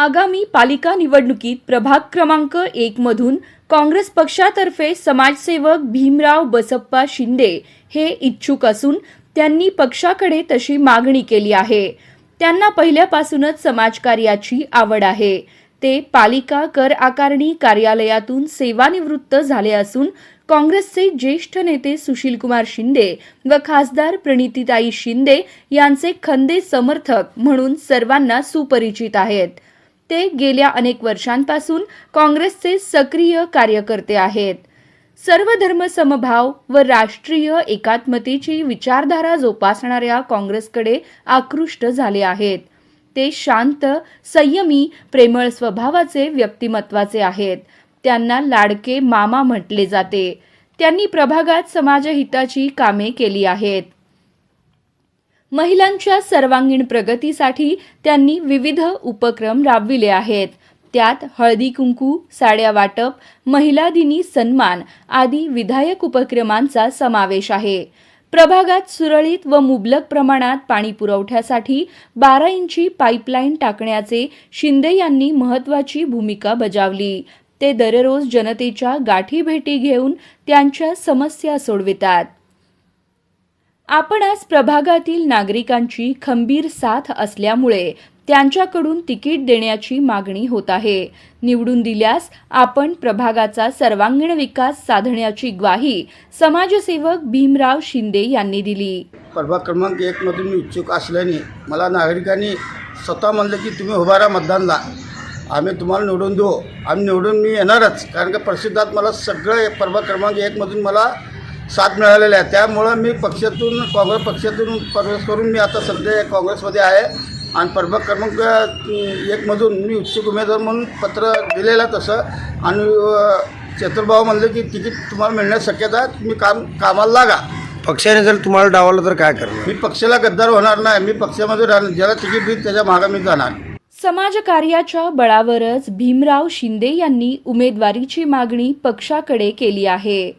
आगामी पालिका निवडणुकीत प्रभाग क्रमांक एक मधून काँग्रेस पक्षातर्फे समाजसेवक भीमराव बसप्पा शिंदे हे इच्छुक असून त्यांनी पक्षाकडे तशी मागणी केली आहे. त्यांना पहिल्यापासूनच समाजकार्याची आवड आहे. ते पालिका कर आकारणी कार्यालयातून सेवानिवृत्त झाले असून काँग्रेसचे ज्येष्ठ नेते सुशीलकुमार शिंदे व खासदार प्रणितीताई शिंदे यांचे खंदे समर्थक म्हणून सर्वांना सुपरिचित आहेत. ते गेल्या अनेक वर्षांपासून काँग्रेसचे सक्रिय कार्यकर्ते आहेत. सर्व धर्म समभाव व राष्ट्रीय एकात्मतेची विचारधारा जोपासणाऱ्या काँग्रेसकडे आकृष्ट झाले आहेत. ते शांत संयमी प्रेमळ स्वभावाचे व्यक्तिमत्वाचे आहेत. त्यांना लाडके मामा म्हटले जाते. त्यांनी प्रभागात समाजहिताची कामे केली आहेत. महिलांच्या सर्वांगीण प्रगतीसाठी त्यांनी विविध उपक्रम राबविले आहेत. त्यात हळदी कुंकू साड्या वाटप महिला दिनी सन्मान आदी विधायक उपक्रमांचा समावेश आहे. प्रभागात सुरळीत व मुबलक प्रमाणात पाणी पुरवठ्यासाठी बारा इंची पाईपलाईन टाकण्याचे शिंदे यांनी महत्वाची भूमिका बजावली. ते दररोज जनतेच्या गाठी भेटी घेऊन त्यांच्या समस्या सोडवितात. आपण आज प्रभागातील नागरिकांची खंबीर साथ असल्यामुळे त्यांच्याकडून तिकीट देण्याची मागणी होत आहे. निवडून दिल्यास आपण प्रभागाचा सर्वांगीण विकास साधण्याची ग्वाही समाजसेवक भीमराव शिंदे यांनी दिली. प्रभाग क्रमांक एकमधून मी इच्छुक असल्याने मला नागरिकांनी स्वतः म्हणलं की तुम्ही उभारा मतदानला. आम्ही तुम्हाला निवडून देऊ. आम्ही निवडून मी येणारच. कारण का प्रसिद्धात मला सगळं प्रभाग क्रमांक एकमधून मला साथ मिळालेली आहे त्यामुळं मी पक्षातून काँग्रेस पक्षातून प्रवेश करून मी आता सध्या काँग्रेसमध्ये आहे. आणि प्रभाग क्रमांक एकमधून मी इच्छुक उमेदवार म्हणून पत्र दिलेलं तसं. आणि अं, चेतरभाऊ म्हणलं की तिकीट तुम्हाला मिळण्यास शक्यता आहे. तुम्ही काम कामाला लागा. पक्षाने जर तुम्हाला डावलं तर काय करणार? मी पक्षाला गद्दार होणार नाही. मी पक्षामध्ये राहणार ज्याला तिकीट देईल त्याच्या मागं मी जाणार. समाजकार्याच्या बळावरच भीमराव शिंदे यांनी उमेदवारीची मागणी पक्षाकडे केली आहे.